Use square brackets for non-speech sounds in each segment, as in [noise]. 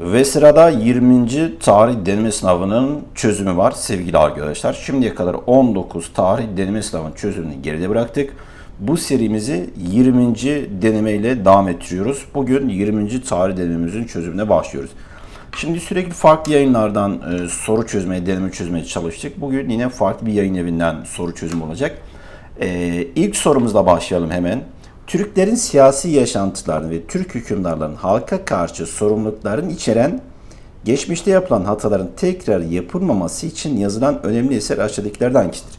Ve sırada 20. tarih deneme sınavının çözümü var sevgili arkadaşlar. Şimdiye kadar 19 tarih deneme sınavının çözümünü geride bıraktık. Bu serimizi 20. denemeyle devam ettiriyoruz. Bugün 20. tarih denememizin çözümüne başlıyoruz. Şimdi sürekli farklı yayınlardan e, soru çözmeye, deneme çözmeye çalıştık. Bugün yine farklı bir yayın evinden soru çözüm olacak. E, ilk sorumuzla başlayalım hemen. Türklerin siyasi yaşantılarını ve Türk hükümdarlarının halka karşı sorumluluklarını içeren geçmişte yapılan hataların tekrar yapılmaması için yazılan önemli eser aşağıdakilerden hangisidir?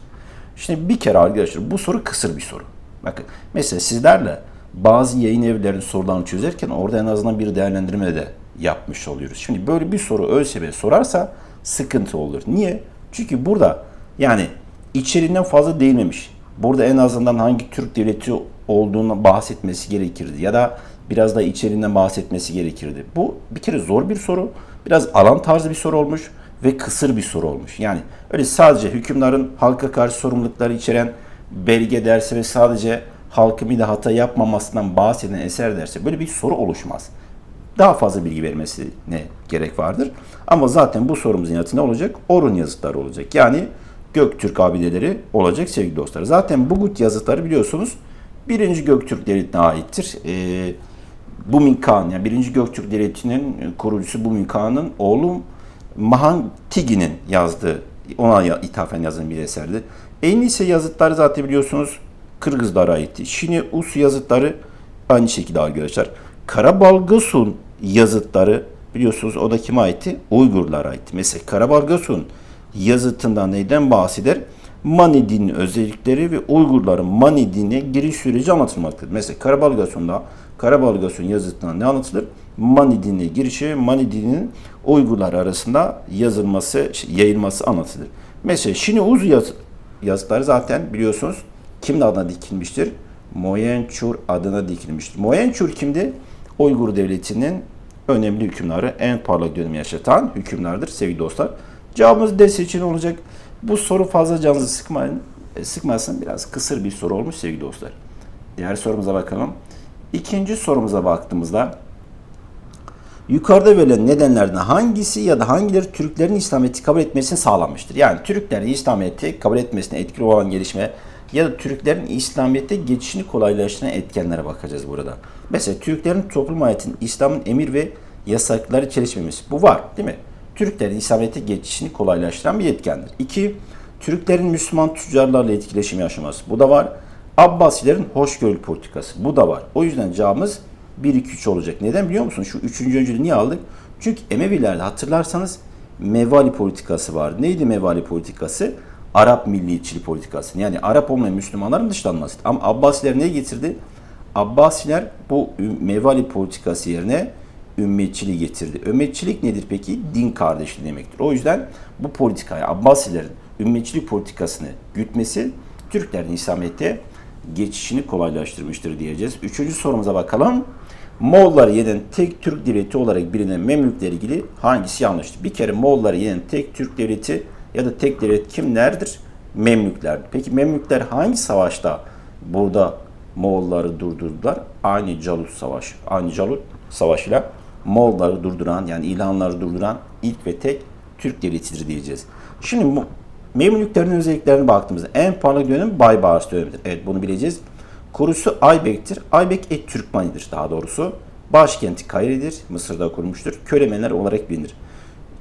Şimdi bir kere arkadaşlar bu soru kısır bir soru. Bakın mesela sizlerle bazı yayın evlerinin sorularını çözerken orada en azından bir değerlendirme de yapmış oluyoruz. Şimdi böyle bir soru ÖSYM sorarsa sıkıntı olur. Niye? Çünkü burada yani içeriğinden fazla değinmemiş. Burada en azından hangi Türk devleti olduğunu bahsetmesi gerekirdi ya da biraz da içeriğinden bahsetmesi gerekirdi. Bu bir kere zor bir soru. Biraz alan tarzı bir soru olmuş ve kısır bir soru olmuş. Yani öyle sadece hükümdarın halka karşı sorumlulukları içeren belge dersi ve sadece halkın bir de hata yapmamasından bahseden eser dersi böyle bir soru oluşmaz. Daha fazla bilgi vermesine gerek vardır. Ama zaten bu sorumuzun yanıtı ne olacak? Orun yazıtları olacak. Yani Göktürk abideleri olacak sevgili dostlar. Zaten Bugut yazıtları biliyorsunuz 1. Göktürk Devleti'ne aittir. Ee, Bumin Kağan yani 1. Göktürk Devleti'nin kurucusu Bumin Kağan'ın oğlu Mahan Tigi'nin yazdığı, ona ithafen yazılan bir eserdi. En ise yazıtları zaten biliyorsunuz Kırgızlara aitti. Şini Us yazıtları aynı şekilde arkadaşlar. Karabalgasun yazıtları biliyorsunuz o da kime aitti? Uygurlara aitti. Mesela Karabalgasun yazıtından neyden bahseder? Mani dinin özellikleri ve Uygurların Mani dinine giriş süreci anlatılmaktadır. Mesela Karabalgasun'da Karabalgasun yazıtından ne anlatılır? Mani dinine girişi, Mani dininin Uygurlar arasında yazılması, yayılması anlatılır. Mesela Şini Uz yaz, yazıtları zaten biliyorsunuz kimin adına dikilmiştir? Moyençur adına dikilmiştir. Moyençur kimdi? Uygur devletinin önemli hükümdarı, en parlak dönemi yaşatan hükümlerdir sevgili dostlar. Cevabımız D seçeneği olacak. Bu soru fazla canınızı sıkmayın. E, sıkmasın biraz kısır bir soru olmuş sevgili dostlar. Diğer sorumuza bakalım. İkinci sorumuza baktığımızda yukarıda verilen nedenlerden hangisi ya da hangileri Türklerin İslamiyet'i kabul etmesini sağlanmıştır? Yani Türklerin İslamiyet'i kabul etmesine etkili olan gelişme ya da Türklerin İslamiyet'e geçişini kolaylaştıran etkenlere bakacağız burada. Mesela Türklerin toplum hayatının İslam'ın emir ve yasakları çelişmemesi. Bu var değil mi? Türklerin İslamiyet'e geçişini kolaylaştıran bir etkendir. İki, Türklerin Müslüman tüccarlarla etkileşim yaşaması. Bu da var. Abbasilerin hoşgörülü politikası. Bu da var. O yüzden cevabımız 1-2-3 olacak. Neden biliyor musunuz? Şu üçüncü öncülü niye aldık? Çünkü Emevilerde hatırlarsanız mevali politikası vardı. Neydi mevali politikası? Arap milliyetçili politikası. Yani Arap olmayan Müslümanların dışlanması. Ama Abbasiler neye getirdi? Abbasiler bu mevali politikası yerine ümmetçiliği getirdi. Ümmetçilik nedir peki? Din kardeşliği demektir. O yüzden bu politikaya Abbasilerin ümmetçilik politikasını gütmesi Türklerin İslamiyet'e geçişini kolaylaştırmıştır diyeceğiz. Üçüncü sorumuza bakalım. Moğolları yenen tek Türk devleti olarak bilinen Memlükler ilgili hangisi yanlıştır? Bir kere Moğolları yenen tek Türk devleti ya da tek devlet kimlerdir? Memlüklerdir. Peki Memlükler hangi savaşta burada Moğolları durdurdular? Aynı Calut Savaşı. Aynı Calut Savaşı'yla Moğolları durduran yani İlhanları durduran ilk ve tek Türk devletidir diyeceğiz. Şimdi bu Memlüklerin özelliklerine baktığımızda en parlak dönem Baybars dönemidir. Evet bunu bileceğiz. Kurusu Aybek'tir. Aybek et Türkmanidir daha doğrusu. Başkenti Kayre'dir. Mısır'da kurulmuştur. Kölemenler olarak bilinir.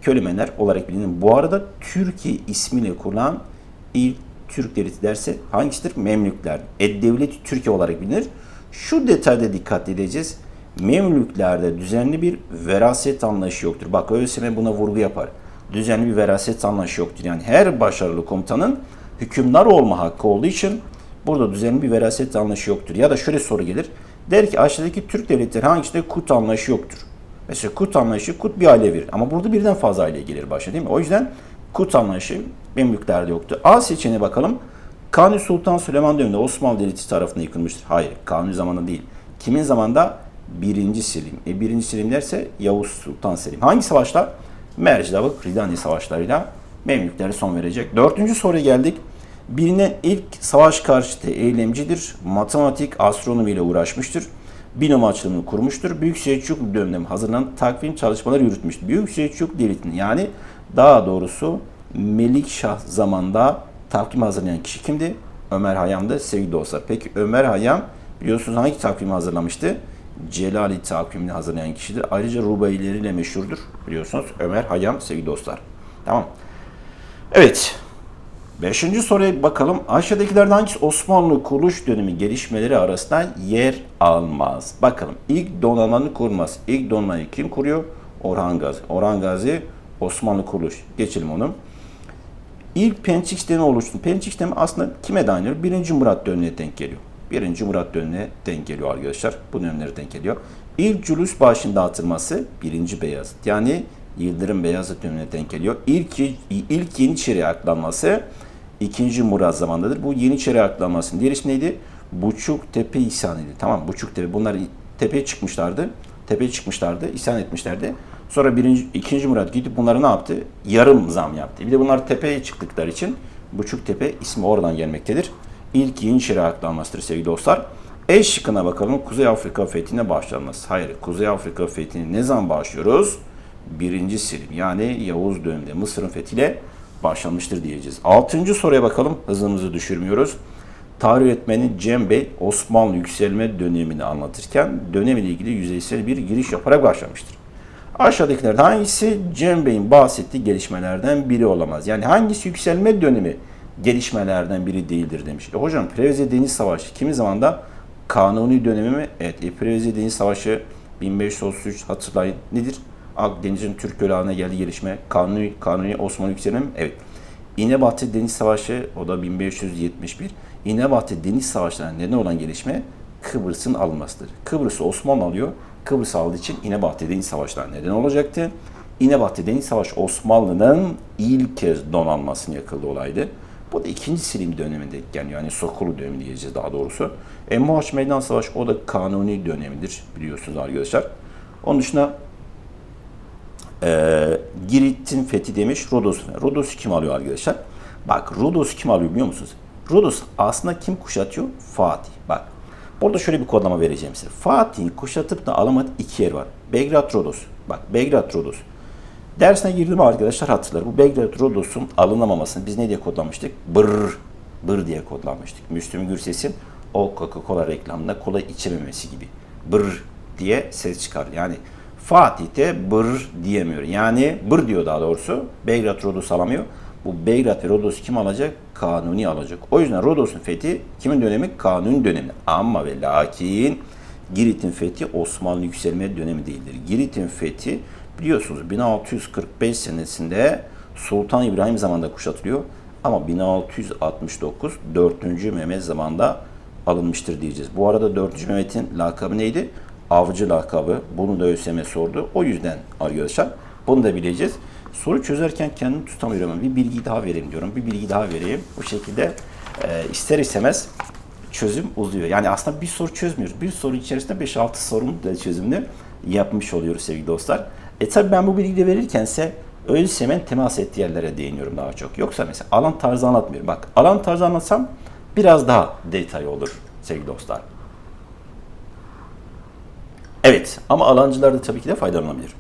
Kölemenler olarak bilinir. Bu arada Türkiye ismiyle kurulan ilk Türk devleti derse hangisidir? Memlükler. Ed devleti Türkiye olarak bilinir. Şu detayda dikkat edeceğiz. Memlüklerde düzenli bir veraset anlayışı yoktur. Bak ÖSYM buna vurgu yapar. Düzenli bir veraset anlayışı yoktur. Yani her başarılı komutanın hükümdar olma hakkı olduğu için burada düzenli bir veraset anlayışı yoktur. Ya da şöyle soru gelir. Der ki aşağıdaki Türk devletleri hangisinde kut anlayışı yoktur? Mesela kut anlayışı kut bir aile verir. Ama burada birden fazla aile gelir başa değil mi? O yüzden kut anlayışı Memlüklerde yoktu. A seçeneğine bakalım. Kanuni Sultan Süleyman döneminde Osmanlı Devleti tarafından yıkılmıştır. Hayır, Kanuni zamanında değil. Kimin zamanında? Birinci Selim. E, birinci Selim derse Yavuz Sultan Selim. Hangi savaşlar? Mercidavık, Ridani savaşlarıyla Memlüklere son verecek. Dördüncü soruya geldik. Bilinen ilk savaş karşıtı eylemcidir. Matematik, astronomi ile uğraşmıştır. binom açılımını kurmuştur. Büyük Selçuklu döneminde hazırlanan takvim çalışmaları yürütmüştür. Büyük Selçuklu Devleti'nin yani daha doğrusu Melikşah zamanında takvim hazırlayan kişi kimdi? Ömer Hayyam'dı sevgili dostlar. Peki Ömer Hayyam biliyorsunuz hangi takvimi hazırlamıştı? Celali takvimini hazırlayan kişidir. Ayrıca rubaileriyle meşhurdur biliyorsunuz. Ömer Hayyam sevgili dostlar. Tamam. Evet. Beşinci soruya bakalım. Aşağıdakilerden hangisi Osmanlı kuruluş dönemi gelişmeleri arasında yer almaz? Bakalım. İlk donanmanın kurulması. İlk donanmayı kim kuruyor? Orhan Gazi. Orhan Gazi Osmanlı kuruluş. Geçelim onu. İlk Pençik sistemi oluştu. Pençik sistemi aslında kime dayanıyor? Birinci Murat dönemine denk geliyor. Birinci Murat dönemine denk geliyor arkadaşlar. Bu dönemlere denk geliyor. İlk Culus başında atılması birinci Beyazıt. Yani Yıldırım Beyazıt dönemine denk geliyor. İlk, ilk Yeniçeri aklanması ikinci Murat zamandadır. Bu Yeniçeri aklanmasının diğer ismi neydi? Buçuk Tepe isyanıydı. Tamam Buçuk Tepe. Bunlar tepeye çıkmışlardı. Tepeye çıkmışlardı. isyan etmişlerdi. Sonra birinci, ikinci Murat gidip bunları ne yaptı? Yarım zam yaptı. Bir de bunlar tepeye çıktıkları için Buçuk Tepe ismi oradan gelmektedir. İlk Yeniçeri aklanmasıdır sevgili dostlar. E şıkkına bakalım. Kuzey Afrika fethine başlanması. Hayır. Kuzey Afrika fethine ne zaman başlıyoruz? Birinci Selim yani Yavuz döneminde Mısır'ın fethiyle başlamıştır diyeceğiz. Altıncı soruya bakalım. Hızımızı düşürmüyoruz. Tarih öğretmeni Cem Bey Osmanlı yükselme dönemini anlatırken dönemle ilgili yüzeysel bir giriş yaparak başlamıştır. Aşağıdakilerden hangisi Cem Bey'in bahsettiği gelişmelerden biri olamaz? Yani hangisi yükselme dönemi gelişmelerden biri değildir demiş. E hocam Preveze Deniz Savaşı kimi zamanda kanuni dönemi mi? Evet. E, Preveze Deniz Savaşı 1533 hatırlayın nedir? Akdeniz'in Türk Gölağı'na geldi gelişme. Kanuni, Kanuni Osmanlı yükselme mi? Evet. İnebahçe Deniz Savaşı o da 1571. İnebahçe Deniz Savaşlarına neden olan gelişme Kıbrıs'ın alınmasıdır. Kıbrıs'ı Osmanlı alıyor. Kıbrıs aldığı için İnebahçe Deniz Savaşları neden olacaktı. İnebahçe Deniz Savaşı Osmanlı'nın ilk kez donanmasını yakıldığı olaydı. Bu da ikinci Selim döneminde yani, yani Sokulu dönemi diyeceğiz daha doğrusu. Emmoğaç Meydan Savaşı o da kanuni dönemidir biliyorsunuz arkadaşlar. Onun dışında e, Girit'in fethi demiş Rodos. Rodos'u kim alıyor arkadaşlar? Bak Rodos'u kim alıyor biliyor musunuz? Rodos aslında kim kuşatıyor? Fatih. Bak burada şöyle bir kodlama vereceğim size. Fatih'in kuşatıp da alamadığı iki yer var. Belgrad Rodos. Bak Belgrad Rodos. Dersine girdim arkadaşlar hatırlar. Bu Belgrad Rodos'un alınamamasını biz ne diye kodlamıştık? Bır, bır diye kodlamıştık. Müslüm Gürses'in o Coca-Cola reklamında kola içememesi gibi. Bır diye ses çıkar. Yani Fatih'te bır diyemiyor. Yani bır diyor daha doğrusu. Belgrad Rodos alamıyor. Bu Belgrad ve Rodos kim alacak? Kanuni alacak. O yüzden Rodos'un fethi kimin dönemi? Kanuni dönemi. Ama ve lakin Girit'in fethi Osmanlı yükselme dönemi değildir. Girit'in fethi biliyorsunuz 1645 senesinde Sultan İbrahim zamanında kuşatılıyor. Ama 1669 4. Mehmet zamanında alınmıştır diyeceğiz. Bu arada 4. Mehmet'in lakabı neydi? Avcı lakabı. Bunu da ÖSYM sordu. O yüzden arkadaşlar bunu da bileceğiz. Soru çözerken kendimi tutamıyorum. Bir bilgi daha vereyim diyorum. Bir bilgi daha vereyim. Bu şekilde e, ister istemez çözüm uzuyor. Yani aslında bir soru çözmüyoruz. Bir soru içerisinde 5-6 sorunun da çözümünü yapmış oluyoruz sevgili dostlar. E tabi ben bu bilgiyi verirkense ÖSYM'in temas ettiği yerlere değiniyorum daha çok. Yoksa mesela alan tarzı anlatmıyorum. Bak alan tarzı anlatsam biraz daha detay olur sevgili dostlar. Evet ama alancılar da tabii ki de faydalanabilir.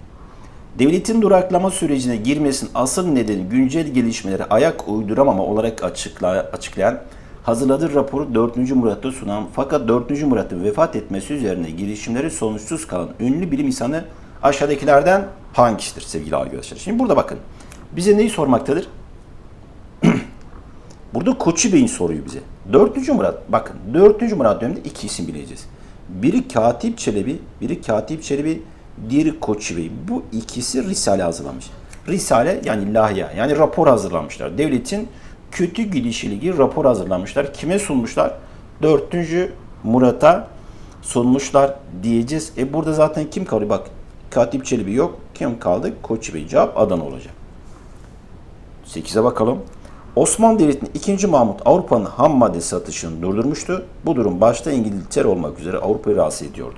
Devletin duraklama sürecine girmesinin asıl nedeni güncel gelişmelere ayak uyduramama olarak açıkla, açıklayan hazırladığı raporu 4. Murat'ta sunan fakat 4. Murat'ın vefat etmesi üzerine girişimleri sonuçsuz kalan ünlü bilim insanı aşağıdakilerden hangisidir sevgili arkadaşlar? Şimdi burada bakın. Bize neyi sormaktadır? [clears throat] burada Koçu Bey'in soruyu bize. 4. Murat bakın 4. Murat döneminde iki isim bileceğiz. Biri Katip Çelebi, biri Katip Çelebi, diğeri Koçu Bey. Bu ikisi Risale hazırlamış. Risale yani lahya yani rapor hazırlamışlar. Devletin kötü gidişiyle ilgili rapor hazırlamışlar. Kime sunmuşlar? 4. Murat'a sunmuşlar diyeceğiz. E burada zaten kim kalıyor? Bak Katip Çelebi yok. Kim kaldı? Koçu Bey. Cevap Adana olacak. 8'e bakalım. Osmanlı Devleti'nin 2. Mahmut Avrupa'nın ham madde satışını durdurmuştu. Bu durum başta İngiltere olmak üzere Avrupa'yı rahatsız ediyordu.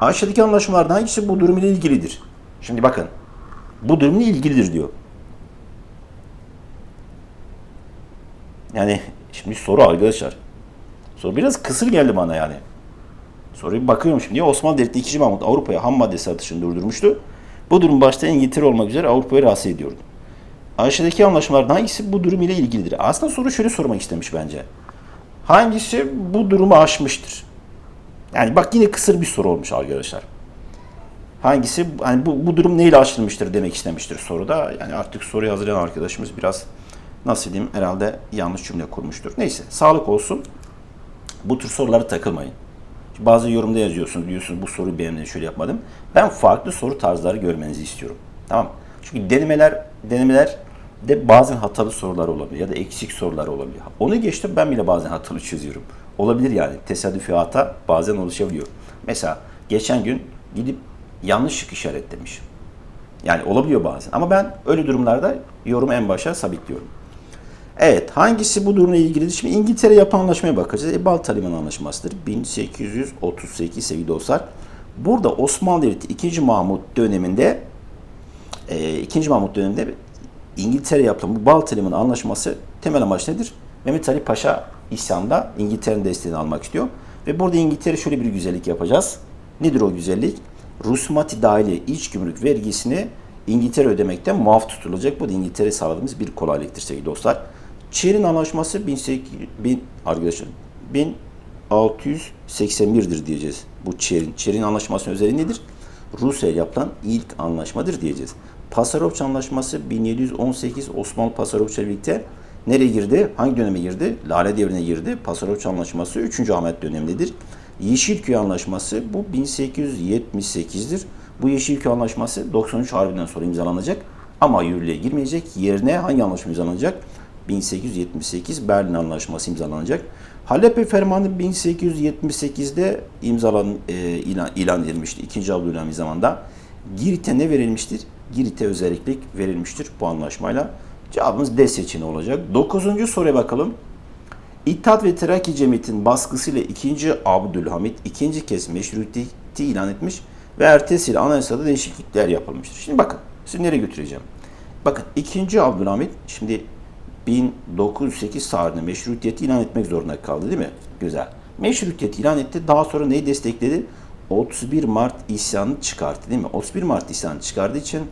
Aşağıdaki anlaşmalardan hangisi bu durum ile ilgilidir? Şimdi bakın. Bu durumla ilgilidir diyor. Yani şimdi soru arkadaşlar. Soru biraz kısır geldi bana yani. Soruyu bakıyorum şimdi. Osmanlı Devleti 2. Mahmut Avrupa'ya ham madde satışını durdurmuştu. Bu durum başta İngiltere olmak üzere Avrupa'yı rahatsız ediyordu. Aşağıdaki anlaşmalardan hangisi bu durum ile ilgilidir? Aslında soru şöyle sormak istemiş bence. Hangisi bu durumu aşmıştır? Yani bak yine kısır bir soru olmuş arkadaşlar. Hangisi hani bu, bu durum neyle aşılmıştır demek istemiştir soruda. Yani artık soruyu hazırlayan arkadaşımız biraz nasıl diyeyim herhalde yanlış cümle kurmuştur. Neyse sağlık olsun. Bu tür sorulara takılmayın. Bazı yorumda yazıyorsunuz diyorsunuz bu soruyu beğenmedim şöyle yapmadım. Ben farklı soru tarzları görmenizi istiyorum. Tamam. Çünkü denemeler denemeler de bazen hatalı sorular olabilir ya da eksik sorular olabilir. Onu geçtim ben bile bazen hatalı çözüyorum. Olabilir yani tesadüfi hata bazen oluşabiliyor. Mesela geçen gün gidip yanlış şık işaretlemiş. Yani olabiliyor bazen. Ama ben öyle durumlarda yorum en başa sabitliyorum. Evet, hangisi bu durumla ilgilidir? Şimdi İngiltere yapan anlaşmaya bakacağız. E, Balta Limanı Anlaşması'dır. 1838 sevgili dostlar. Burada Osmanlı Devleti 2. Mahmut döneminde e, 2. Mahmut döneminde İngiltere yapılan bu Balta Limanı Anlaşması temel amaç nedir? Mehmet Ali Paşa isyanda İngiltere'nin desteğini almak istiyor. Ve burada İngiltere şöyle bir güzellik yapacağız. Nedir o güzellik? Rusmati dahili iç gümrük vergisini İngiltere ödemekten muaf tutulacak. Bu da İngiltere sağladığımız bir kolaylıktır sevgili dostlar. Çer'in anlaşması 1800, bin, arkadaşlar 1681'dir diyeceğiz. Bu Çer'in. Çer'in anlaşmasının özelliği nedir? Rusya yapılan ilk anlaşmadır diyeceğiz. Pasarovça anlaşması 1718 Osmanlı Pasarovça ile birlikte nereye girdi? Hangi döneme girdi? Lale devrine girdi. Pasarovça anlaşması 3. Ahmet dönemindedir. Yeşilköy anlaşması bu 1878'dir. Bu Yeşilköy anlaşması 93 Harbi'nden sonra imzalanacak ama yürürlüğe girmeyecek. Yerine hangi anlaşma imzalanacak? 1878 Berlin Anlaşması imzalanacak. Halep'e Fermanı 1878'de imzalan e, ilan, ilan edilmişti. 2. Abdülhamit zamanında. Girit'e ne verilmiştir? Girit'e özellik verilmiştir bu anlaşmayla. Cevabımız D seçeneği olacak. Dokuzuncu soruya bakalım. İttihat ve Terakki Cemiyeti'nin baskısıyla 2. Abdülhamit ikinci kez meşrutiyeti ilan etmiş ve ertesiyle anayasada değişiklikler yapılmıştır. Şimdi bakın, sizi nereye götüreceğim? Bakın 2. Abdülhamit şimdi 1908 tarihinde meşrutiyeti ilan etmek zorunda kaldı değil mi? Güzel. Meşrutiyeti ilan etti. Daha sonra neyi destekledi? 31 Mart isyanını çıkarttı değil mi? 31 Mart isyanını çıkardığı için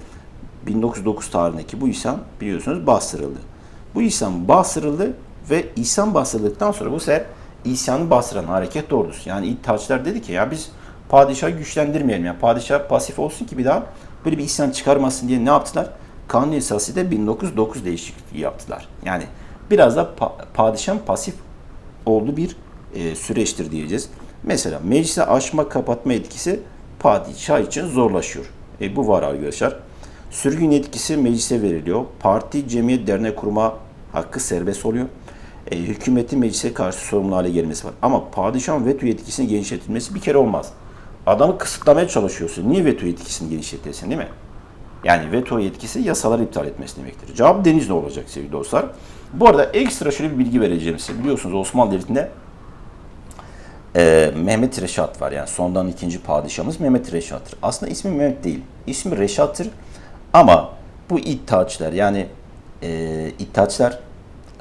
1909 tarihindeki bu isyan biliyorsunuz bastırıldı. Bu isyan bastırıldı ve isyan bastırıldıktan sonra bu sefer isyanı bastıran hareket doğrusu. Yani İttihatçılar dedi ki ya biz padişahı güçlendirmeyelim. Yani padişah pasif olsun ki bir daha böyle bir isyan çıkarmasın diye ne yaptılar? Kanun esasıyla 1909 değişikliği yaptılar. Yani biraz da pa- padişahın pasif olduğu bir e, süreçtir diyeceğiz. Mesela meclise açma kapatma etkisi padişah için zorlaşıyor. E, bu var arkadaşlar. Sürgün etkisi meclise veriliyor. Parti, cemiyet, dernek kurma hakkı serbest oluyor. E, hükümetin meclise karşı sorumlu hale gelmesi var. Ama padişahın veto yetkisini genişletilmesi bir kere olmaz. Adamı kısıtlamaya çalışıyorsun. Niye veto yetkisini genişletesin değil mi? Yani veto yetkisi yasaları iptal etmesi demektir. Cevap Denizli olacak sevgili dostlar. Bu arada ekstra şöyle bir bilgi vereceğim size. Biliyorsunuz Osmanlı Devleti'nde e, Mehmet Reşat var. Yani sondan ikinci padişahımız Mehmet Reşat'tır. Aslında ismi Mehmet değil. İsmi Reşat'tır. Ama bu İttihatçılar yani e, İttihatçılar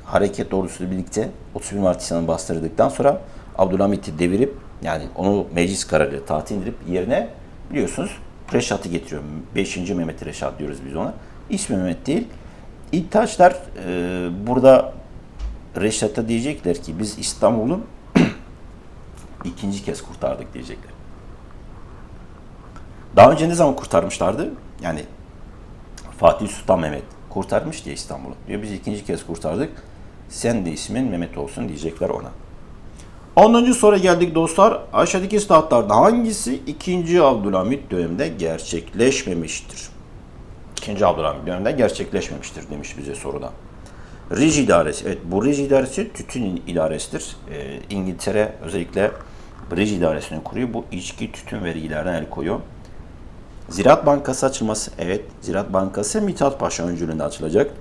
hareket ordusuyla birlikte 31 Mart isyanını bastırdıktan sonra Abdülhamit'i devirip yani onu meclis kararıyla tatil indirip yerine biliyorsunuz Reşat'ı getiriyor. 5. Mehmet Reşat diyoruz biz ona. İsmi Mehmet değil. İttihatçılar e, burada Reşat'a diyecekler ki biz İstanbul'u [clears throat] ikinci kez kurtardık diyecekler. Daha önce ne zaman kurtarmışlardı? Yani Fatih Sultan Mehmet kurtarmış diye İstanbul'u. Diyor biz ikinci kez kurtardık. Sen de ismin Mehmet olsun diyecekler ona. 10. soruya geldik dostlar. Aşağıdaki statlarda hangisi 2. Abdülhamit döneminde gerçekleşmemiştir? 2. Abdülhamit döneminde gerçekleşmemiştir demiş bize soruda. Rij idaresi. Evet bu Rij idaresi tütün idaresidir. Ee, İngiltere özellikle Rij idaresini kuruyor. Bu içki tütün vergilerden el koyuyor. Ziraat Bankası açılması. Evet Ziraat Bankası Mithat Paşa öncülüğünde açılacak.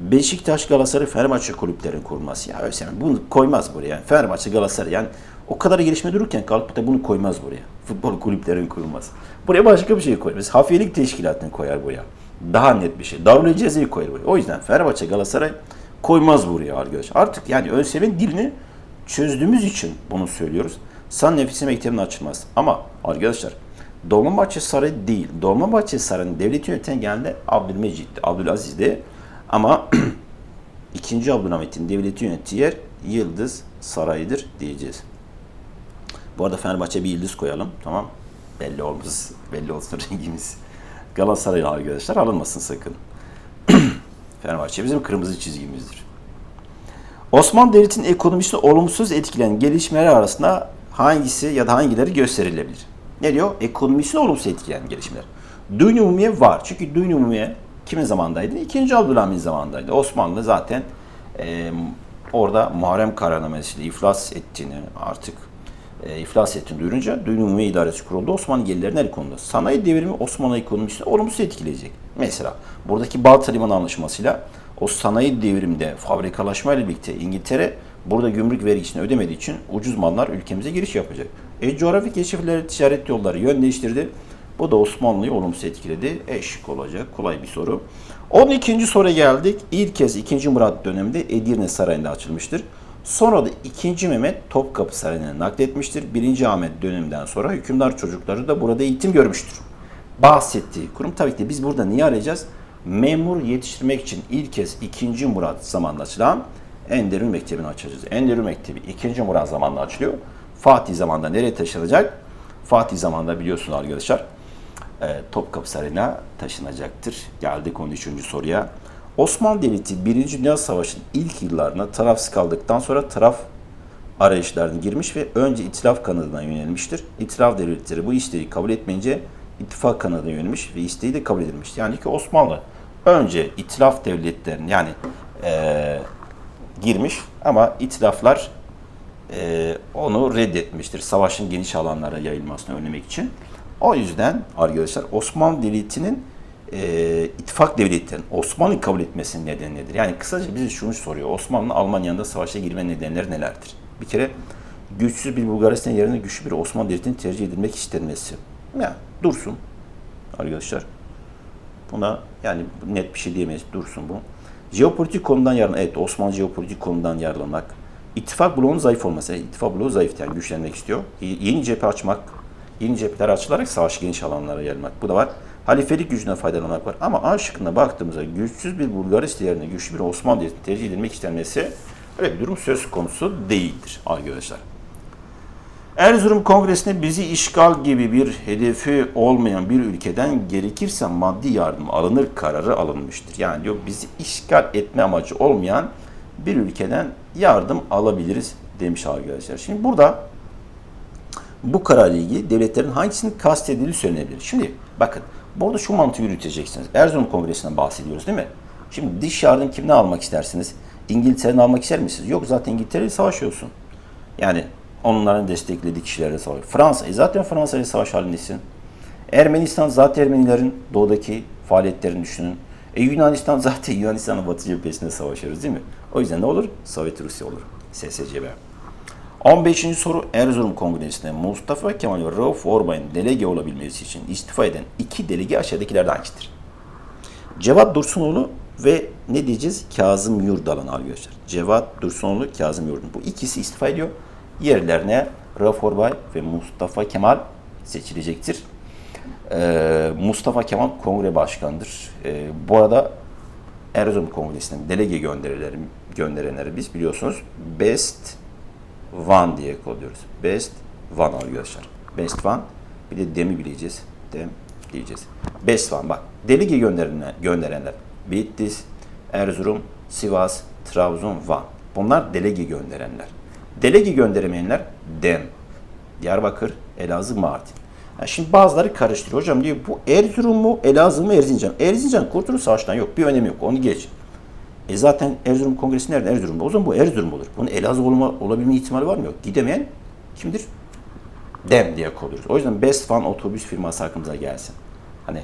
Beşiktaş Galatasaray Fenerbahçe kulüplerin kurulması. Ya Özlem bunu koymaz buraya. Yani Fenerbahçe Galatasaray yani o kadar gelişme dururken kalkıp da bunu koymaz buraya. Futbol kulüplerin kurulması. Buraya başka bir şey koymaz. Hafiyelik teşkilatını koyar buraya. Daha net bir şey. Darül Ceze'yi koyar buraya. O yüzden Fenerbahçe Galatasaray koymaz buraya arkadaş. Artık yani ÖSYM'in dilini çözdüğümüz için bunu söylüyoruz. San Nefisi Mektebi'nin açılması. Ama arkadaşlar Dolmabahçe Sarayı değil. Dolmabahçe Sarayı'nın devleti yöneten genelde Abdülmecit'ti, Abdülaziz'di. Ama [clears throat] ikinci Abdülhamit'in devleti yönettiği yer Yıldız Sarayı'dır diyeceğiz. Bu arada Fenerbahçe bir yıldız koyalım. Tamam. Belli olmaz. Belli olsun [laughs] rengimiz. Galatasaray arkadaşlar alınmasın sakın. [clears throat] Fenerbahçe bizim kırmızı çizgimizdir. Osmanlı Devleti'nin ekonomisini olumsuz etkileyen gelişmeler arasında hangisi ya da hangileri gösterilebilir? Ne diyor? Ekonomisini olumsuz etkileyen gelişmeler. Düğün umumiye var. Çünkü düğün umumiye kimin zamandaydı? İkinci Abdülhamit zamandaydı. Osmanlı zaten e, orada Muharrem kararnamesiyle iflas ettiğini artık e, iflas ettiğini duyurunca Düğün Umumiye İdaresi kuruldu. Osmanlı gelirlerine el kondu. Sanayi devrimi Osmanlı ekonomisini olumsuz etkileyecek. Mesela buradaki Balta Limanı Anlaşması'yla o sanayi devrimde fabrikalaşma ile birlikte İngiltere burada gümrük vergisini ödemediği için ucuz mallar ülkemize giriş yapacak. E, coğrafi keşifleri, ticaret yolları yön değiştirdi. Bu da Osmanlı'yı olumsuz etkiledi. Eşik olacak. Kolay bir soru. 12. soruya geldik. İlk kez 2. Murat döneminde Edirne Sarayı'nda açılmıştır. Sonra da 2. Mehmet Topkapı Sarayı'na nakletmiştir. 1. Ahmet döneminden sonra hükümdar çocukları da burada eğitim görmüştür. Bahsettiği kurum tabii ki biz burada niye arayacağız? Memur yetiştirmek için ilk kez 2. Murat zamanında açılan Enderun Mektebi'ni açacağız. Enderun Mektebi 2. Murat zamanında açılıyor. Fatih zamanında nereye taşınacak? Fatih zamanında biliyorsunuz arkadaşlar e, Topkapı Sarayı'na taşınacaktır. Geldik 13. soruya. Osmanlı Devleti 1. Dünya Savaşı'nın ilk yıllarında tarafsız kaldıktan sonra taraf arayışlarına girmiş ve önce itilaf kanadına yönelmiştir. İtilaf devletleri bu isteği kabul etmeyince ittifak kanadına yönelmiş ve isteği de kabul edilmiş. Yani ki Osmanlı önce itilaf devletlerinin yani eee, girmiş ama itilaflar eee, onu reddetmiştir. Savaşın geniş alanlara yayılmasını önlemek için. O yüzden arkadaşlar Osmanlı Devleti'nin eee ittifak devletlerin Osmanlı kabul etmesinin nedeni nedir? Yani kısaca bize şunu soruyor. Osmanlı Almanya'da savaşa girme nedenleri nelerdir? Bir kere güçsüz bir Bulgaristan yerine güçlü bir Osmanlı Devleti'nin tercih edilmek istenmesi. Ya dursun arkadaşlar. Buna yani net bir şey diyemeyiz. Dursun bu. Jeopolitik konudan yararlan, evet Osmanlı jeopolitik konudan yararlanmak. İttifak bloğunun zayıf olması. Yani ittifak bloğu zayıf yani güçlenmek istiyor. Yeni cephe açmak, yeni cepheler açılarak savaş geniş alanlara yayılmak. Bu da var. Halifelik gücüne faydalanmak var. Ama A şıkkına baktığımızda güçsüz bir Bulgaristan yerine güçlü bir Osmanlı Devleti'nin tercih edilmek istenmesi öyle bir durum söz konusu değildir arkadaşlar. Erzurum Kongresi'nde bizi işgal gibi bir hedefi olmayan bir ülkeden gerekirse maddi yardım alınır kararı alınmıştır. Yani diyor bizi işgal etme amacı olmayan bir ülkeden yardım alabiliriz demiş arkadaşlar. Şimdi burada bu kararla ilgili devletlerin hangisinin kastedildiği söylenebilir. Şimdi bakın burada şu mantığı yürüteceksiniz. Erzurum Kongresi'nden bahsediyoruz değil mi? Şimdi dış yardım kimden almak istersiniz? İngiltere'den almak ister misiniz? Yok zaten İngiltere'yle savaşıyorsun. Yani onların desteklediği kişilerle savaş. Fransa, e zaten Fransa ile savaş halindesin. Ermenistan zaten Ermenilerin doğudaki faaliyetlerini düşünün. E Yunanistan [laughs] zaten Yunanistan'ın batı cephesinde savaşıyoruz değil mi? O yüzden ne olur? Sovyet Rusya olur. SSCB. 15. soru Erzurum Kongresi'nde Mustafa Kemal ve Rauf Orbay'ın delege olabilmesi için istifa eden iki delege aşağıdakilerden hangisidir? Cevat Dursunoğlu ve ne diyeceğiz? Kazım Yurdalan arkadaşlar. Cevat Dursunoğlu, Kazım Yurdalan. Bu ikisi istifa ediyor. Yerlerine Rauf Orbay ve Mustafa Kemal seçilecektir. Ee, Mustafa Kemal kongre başkanıdır. Ee, bu arada Erzurum Kongresi'nin delege gönderileri, gönderenleri biz biliyorsunuz Best One diye kodluyoruz. Best One arkadaşlar. Best One. Bir de Dem'i bileceğiz. Dem diyeceğiz. Best One bak. Delege gönderenler, gönderenler. Bitlis, Erzurum, Sivas, Trabzon, Van. Bunlar delege gönderenler. Delege gönderemeyenler Dem. Diyarbakır, Elazığ, Mardin. Ha şimdi bazıları karıştırıyor. Hocam diyor bu Erzurum mu, Elazığ mı, Erzincan? Erzincan Kurtuluş Savaşı'ndan yok. Bir önemi yok. Onu geç. E zaten Erzurum Kongresi nerede? Erzurum'da. O zaman bu Erzurum olur. Bunun Elazığ olma, olabilme ihtimali var mı? Yok. Gidemeyen kimdir? Dem diye koyuyoruz. O yüzden Best Van otobüs firması aklımıza gelsin. Hani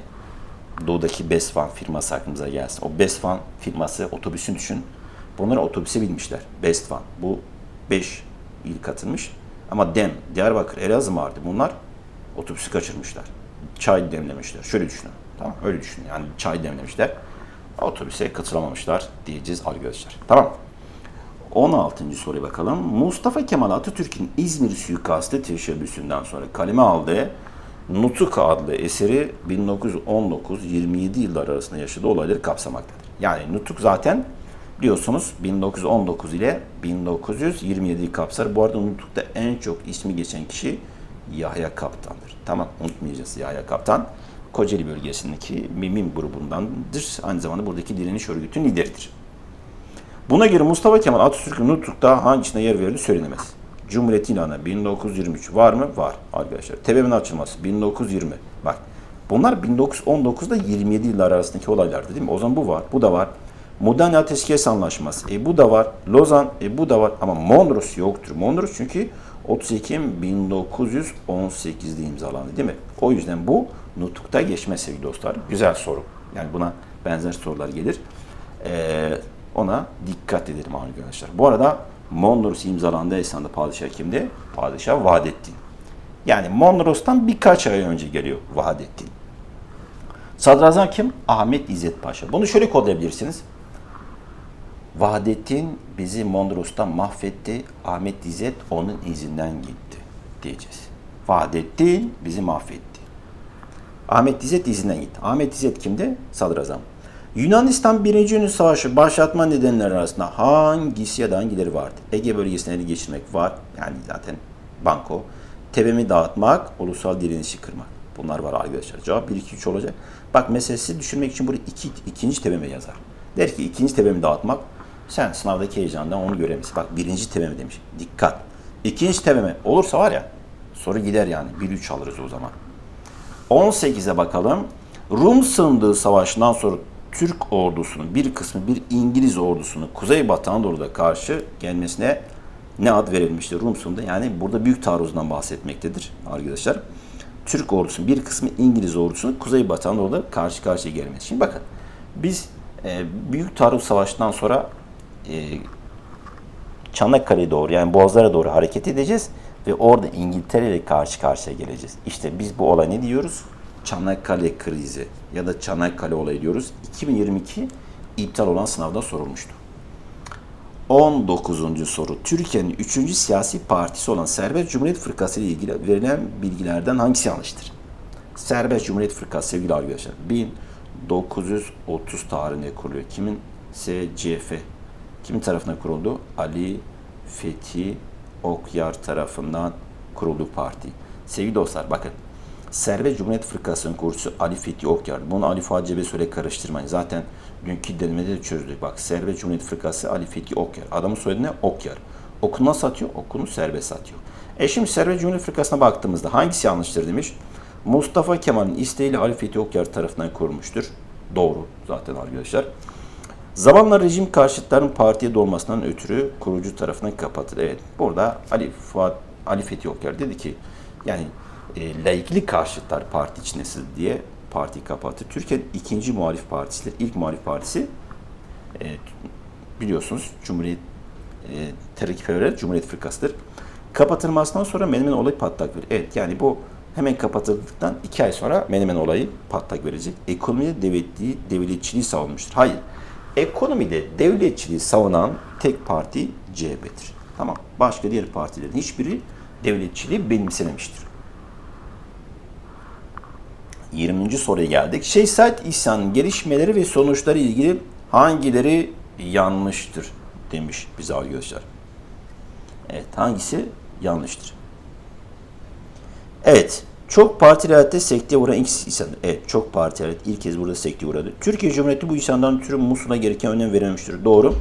doğudaki Best Van firması aklımıza gelsin. O Best Van firması otobüsünü düşün. Bunları otobüse binmişler. Best Van. Bu 5 il katılmış. Ama Dem, Diyarbakır, Elazığ Mardin bunlar otobüsü kaçırmışlar. Çay demlemişler. Şöyle düşünün. Tamam öyle düşünün. Yani çay demlemişler. Otobüse katılamamışlar diyeceğiz arkadaşlar. Tamam. 16. soruya bakalım. Mustafa Kemal Atatürk'ün İzmir suikastı teşebbüsünden sonra kaleme aldığı Nutuk adlı eseri 1919-27 yıllar arasında yaşadığı olayları kapsamaktadır. Yani Nutuk zaten biliyorsunuz 1919 ile 1927'yi kapsar. Bu arada Nutuk'ta en çok ismi geçen kişi Yahya Kaptan'dır. Tamam unutmayacağız Yahya Kaptan. Kocaeli bölgesindeki Mimim grubundandır. Aynı zamanda buradaki direniş örgütünün lideridir. Buna göre Mustafa Kemal Atatürk'ün Nutuk'ta hangisine yer verildiği söylenemez. Cumhuriyet ilanı 1923 var mı? Var arkadaşlar. TBMM'nin açılması 1920. Bak bunlar 1919'da 27 yıllar arasındaki olaylardı değil mi? O zaman bu var. Bu da var. Modern Ateşkes Anlaşması. E bu da var. Lozan. E bu da var. Ama Mondros yoktur. Mondros çünkü 30 Ekim 1918'de imzalandı değil mi? O yüzden bu Nutuk'ta geçmez sevgili dostlar. Güzel soru. Yani buna benzer sorular gelir. Ee, ona dikkat edelim arkadaşlar. Bu arada Mondros imzalandığı esnada padişah kimdi? Padişah Vahdettin. Yani Mondros'tan birkaç ay önce geliyor Vahdettin. Sadrazam kim? Ahmet İzzet Paşa. Bunu şöyle kodlayabilirsiniz. Vahdettin bizi Mondros'tan mahvetti. Ahmet İzzet onun izinden gitti diyeceğiz. Vahdettin bizi mahvetti. Ahmet İzzet izinden gitti. Ahmet İzzet kimdi? Sadrazam. Yunanistan 1. Dünya Savaşı başlatma nedenleri arasında hangisi ya da hangileri vardı? Ege bölgesine ele geçirmek var. Yani zaten banko. Tebemi dağıtmak, ulusal direnişi kırmak. Bunlar var arkadaşlar. Cevap 1, 2, 3 olacak. Bak meselesi düşünmek için buraya iki, ikinci tebeme yazar. Der ki ikinci tebemi dağıtmak. Sen sınavdaki heyecandan onu göremezsin. Bak birinci tebeme demiş. Dikkat. İkinci tebeme olursa var ya soru gider yani. 1-3 alırız o zaman. 18'e bakalım. Rum sındığı savaşından sonra Türk ordusunun bir kısmı bir İngiliz ordusunun Kuzeybatı Anadolu'da karşı gelmesine ne ad verilmiştir Rum sındı? Yani burada büyük taarruzdan bahsetmektedir arkadaşlar. Türk ordusunun bir kısmı İngiliz ordusunun Kuzeybatı Anadolu'da karşı karşıya gelmesi. Şimdi bakın biz e, büyük taarruz savaşından sonra e, Çanakkale'ye doğru yani Boğazlara doğru hareket edeceğiz ve orada İngiltere ile karşı karşıya geleceğiz. İşte biz bu olay ne diyoruz? Çanakkale krizi ya da Çanakkale olayı diyoruz. 2022 iptal olan sınavda sorulmuştu. 19. soru. Türkiye'nin 3. siyasi partisi olan Serbest Cumhuriyet Fırkası ile ilgili verilen bilgilerden hangisi yanlıştır? Serbest Cumhuriyet Fırkası sevgili arkadaşlar 1930 tarihinde kuruluyor. Kimin? SCF. Kimin tarafından kuruldu? Ali Fethi Okyar tarafından kuruldu parti. Sevgili dostlar bakın Serbest Cumhuriyet Fırkası'nın kurucusu Ali Fethi Okyar. Bunu Ali Fuat Cebesoy'la karıştırmayın. Zaten dünkü denemede de çözdük. Bak Serbest Cumhuriyet Fırkası Ali Fethi Okyar. Adamın soyadı ne? Okyar. Okunu satıyor? Okunu serbest satıyor. E şimdi Serbest Cumhuriyet Fırkası'na baktığımızda hangisi yanlıştır demiş. Mustafa Kemal'in isteğiyle Ali Fethi Okyar tarafından kurulmuştur. Doğru zaten arkadaşlar. Zamanla rejim karşıtların partiye dolmasından ötürü kurucu tarafından kapatıldı. Evet burada Ali Fuat Ali Fethi Okyar dedi ki yani e, laiklik karşıtlar parti içindesin diye parti kapattı. Türkiye'nin ikinci muhalif partisi, ilk muhalif partisi e, biliyorsunuz Cumhuriyet e, Terakkiperver Cumhuriyet Fırkası'dır. Kapatılmasından sonra Menemen olayı patlak verir. Evet yani bu hemen kapatıldıktan iki ay sonra Menemen olayı patlak verecek. Ekonomide devletliği, devletçiliği savunmuştur. Hayır. Ekonomide devletçiliği savunan tek parti CHP'dir. Tamam. Başka diğer partilerin hiçbiri devletçiliği benimsememiştir. 20. soruya geldik. Şeyh Said İhsan'ın gelişmeleri ve sonuçları ilgili hangileri yanlıştır demiş bize arkadaşlar. Evet hangisi yanlıştır? Evet çok partili hayatta sekteye uğrayan ilk insan. Evet çok partili hayat ilk kez burada sekteye uğradı. Türkiye Cumhuriyeti bu insandan ötürü Musul'a gereken önem verilmiştir. Doğru.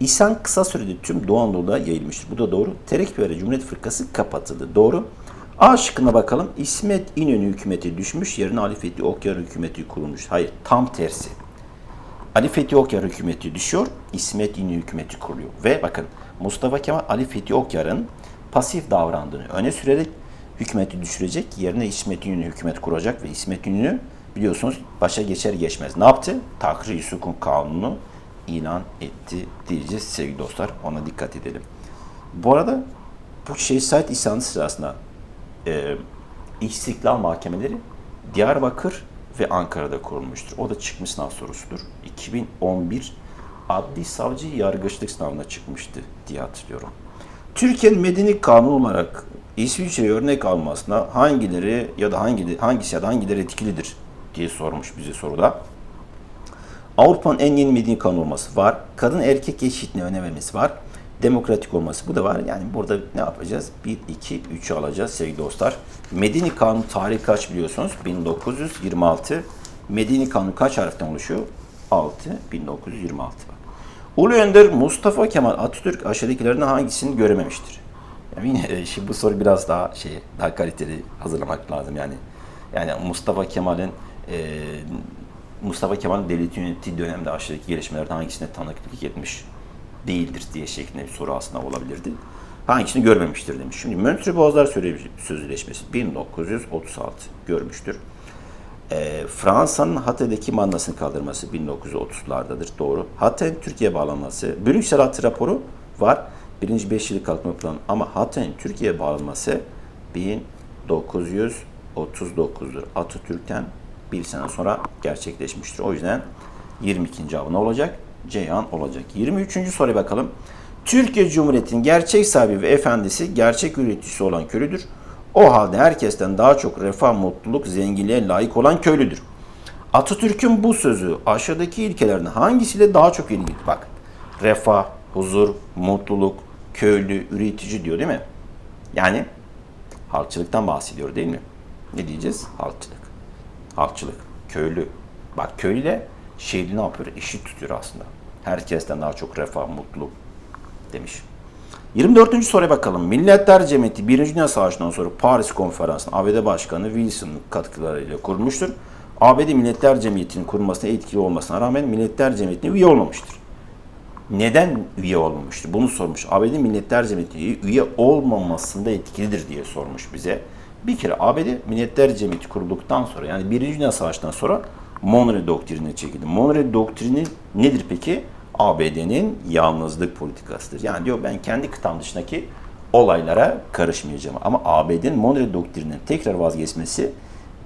İhsan kısa sürede tüm Doğu Anadolu'da yayılmıştır. Bu da doğru. Terekpere Cumhuriyet Fırkası kapatıldı. Doğru. A şıkkına bakalım. İsmet İnönü hükümeti düşmüş, yerine Ali Fethi Okyar hükümeti kurulmuş. Hayır, tam tersi. Ali Fethi Okyar hükümeti düşüyor, İsmet İnönü hükümeti kuruluyor. Ve bakın Mustafa Kemal Ali Fethi Okyar'ın pasif davrandığını öne sürerek hükümeti düşürecek, yerine İsmet İnönü hükümet kuracak ve İsmet İnönü biliyorsunuz başa geçer geçmez. Ne yaptı? Takrir-i Sukun Kanunu ilan etti diyeceğiz sevgili dostlar. Ona dikkat edelim. Bu arada bu Şeyh Said İhsan'ı sırasında e, istiklal mahkemeleri Diyarbakır ve Ankara'da kurulmuştur. O da çıkmış sınav sorusudur. 2011 adli savcı yargıçlık sınavına çıkmıştı diye hatırlıyorum. Türkiye'nin medeni kanun olarak İsviçre'ye örnek almasına hangileri ya da hangi hangisi ya da hangileri etkilidir diye sormuş bize soruda. Avrupa'nın en yeni medeni kanun olması var. Kadın erkek eşitliğine önem vermesi var. Demokratik olması bu da var. Yani burada ne yapacağız? 1, 2, 3'ü alacağız sevgili dostlar. Medeni kanun tarihi kaç biliyorsunuz? 1926. Medeni kanun kaç harften oluşuyor? 6, 1926 bak. Ulu Önder Mustafa Kemal Atatürk aşağıdakilerden hangisini görememiştir? Yani e, şimdi bu soru biraz daha şey daha kaliteli hazırlamak lazım yani. Yani Mustafa Kemal'in e, Mustafa Kemal devleti yönettiği dönemde aşağıdaki gelişmelerden hangisine tanıklık etmiş değildir diye şeklinde bir soru aslında olabilirdi. Hangisini görmemiştir demiş. Şimdi Montreux Boğazlar Sözleşmesi 1936 görmüştür. E, Fransa'nın Hatta'daki mandasını kaldırması 1930'lardadır. Doğru. Hatay'ın Türkiye bağlanması. Brüksel Hattı raporu var. Birinci beş yıllık kalkınma planı ama Hatay'ın Türkiye bağlanması 1939'dur. Atatürk'ten bir sene sonra gerçekleşmiştir. O yüzden 22. cevabı ne olacak? Ceyhan olacak. 23. soruya bakalım. Türkiye Cumhuriyeti'nin gerçek sahibi ve efendisi gerçek üreticisi olan köylüdür. O halde herkesten daha çok refah, mutluluk, zenginliğe layık olan köylüdür. Atatürk'ün bu sözü aşağıdaki ilkelerin hangisiyle daha çok ilgili? Bak, refah, huzur, mutluluk, köylü, üretici diyor değil mi? Yani halkçılıktan bahsediyor değil mi? Ne diyeceğiz? Halkçılık. Halkçılık, köylü. Bak köylüyle şehirli ne yapıyor? Eşit tutuyor aslında. Herkesten daha çok refah, mutluluk demiş. 24. soruya bakalım. Milletler Cemiyeti 1. Dünya Savaşı'ndan sonra Paris Konferansı'nın ABD Başkanı Wilson'ın katkılarıyla kurulmuştur. ABD Milletler Cemiyeti'nin kurulmasına etkili olmasına rağmen Milletler Cemiyeti'ne üye olmamıştır. Neden üye olmamıştır? Bunu sormuş. ABD Milletler Cemiyeti'ne üye olmamasında etkilidir diye sormuş bize. Bir kere ABD Milletler Cemiyeti kurulduktan sonra yani 1. Dünya Savaşı'ndan sonra Monroe Doktrini'ne çekildi. Monroe Doktrini nedir peki? ABD'nin yalnızlık politikasıdır. Yani diyor ben kendi kıtam dışındaki olaylara karışmayacağım. Ama ABD'nin Monroe Doktrini'nden tekrar vazgeçmesi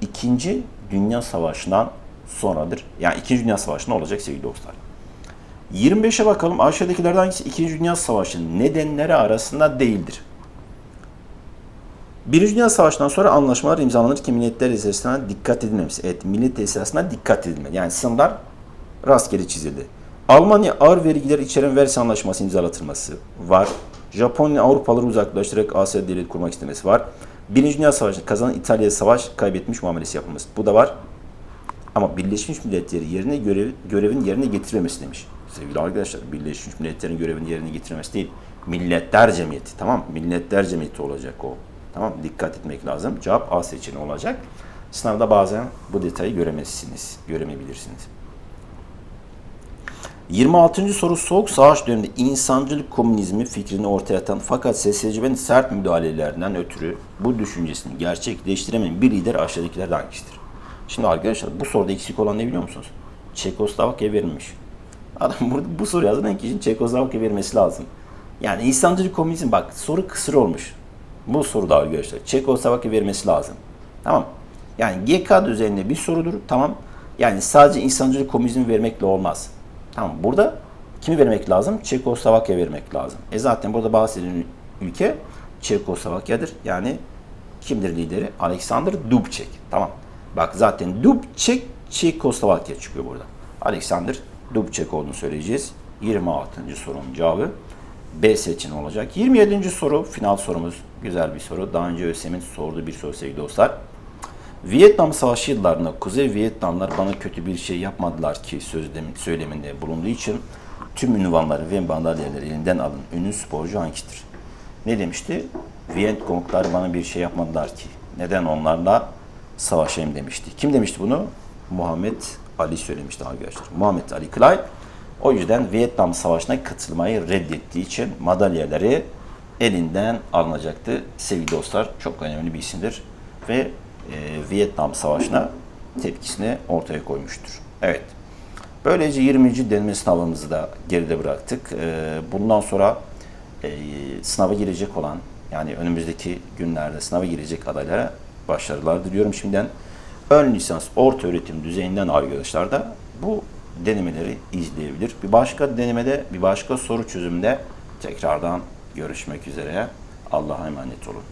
2. Dünya Savaşı'ndan sonradır. Yani 2. Dünya Savaşı ne olacak sevgili dostlar? 25'e bakalım. Aşağıdakilerden hangisi 2. Dünya Savaşı'nın nedenleri arasında değildir? Birinci Dünya Savaşı'ndan sonra anlaşmalar imzalanırken milletler esasına dikkat edilmemesi. Evet, millet esasına dikkat edilmedi. Yani sınırlar rastgele çizildi. Almanya ağır vergiler içeren versi anlaşması imzalatılması var. Japonya Avrupalıları uzaklaştırarak Asya devlet kurmak istemesi var. Birinci Dünya Savaşı'nı kazanan İtalya'ya savaş kaybetmiş muamelesi yapılması. Bu da var. Ama Birleşmiş Milletleri yerine görev, görevin yerine getirmemesi demiş. Sevgili arkadaşlar, Birleşmiş Milletler'in görevini yerine getirmesi değil. Milletler Cemiyeti, tamam? Milletler Cemiyeti olacak o. Tamam Dikkat etmek lazım. Cevap A seçeneği olacak. Sınavda bazen bu detayı göremezsiniz, göremeyebilirsiniz. 26. soru Soğuk Savaş döneminde insancılık komünizmi fikrini ortaya atan fakat SSCB'nin sert müdahalelerinden ötürü bu düşüncesini gerçekleştiremeyen bir lider aşağıdakilerden hangisidir? Şimdi arkadaşlar bu soruda eksik olan ne biliyor musunuz? Çekoslovakya verilmiş. Adam burada bu soru yazan kişinin Çekoslovakya vermesi lazım. Yani insancılık komünizm bak soru kısır olmuş. Bu soruda arkadaşlar Çekoslovakya vermesi lazım. Tamam. Yani GK düzeninde bir sorudur. Tamam. Yani sadece insancılık komünizmi vermekle olmaz. Tamam. Burada kimi vermek lazım? Çekoslovakya vermek lazım. E zaten burada bahsedilen ülke Çekoslovakya'dır. Yani kimdir lideri? Alexander Dubček. Tamam. Bak zaten Dubček Çekoslovakya çıkıyor burada. Alexander Dubček olduğunu söyleyeceğiz. 26. sorunun cevabı B seçeneği olacak. 27. soru final sorumuz. Güzel bir soru. Daha önce ÖSYM'in sorduğu bir soru sevgili dostlar. Vietnam Savaşı yıllarında Kuzey Vietnamlar bana kötü bir şey yapmadılar ki sözlem, söyleminde bulunduğu için tüm ünvanları ve madalyaları elinden alın. Ünlü sporcu hangisidir? Ne demişti? Vietconglar bana bir şey yapmadılar ki. Neden onlarla savaşayım demişti. Kim demişti bunu? Muhammed Ali söylemişti arkadaşlar. Muhammed Ali Clay o yüzden Vietnam Savaşı'na katılmayı reddettiği için madalyaları elinden alınacaktı. Sevgili dostlar çok önemli bir isimdir ve e, Vietnam Savaşı'na tepkisini ortaya koymuştur. Evet. Böylece 20. deneme sınavımızı da geride bıraktık. E, bundan sonra e, sınava girecek olan yani önümüzdeki günlerde sınava girecek adaylara başarılar diliyorum şimdiden. Ön lisans, orta öğretim düzeyinden arkadaşlar da bu denemeleri izleyebilir. Bir başka denemede, bir başka soru çözümde tekrardan görüşmek üzere. Allah'a emanet olun.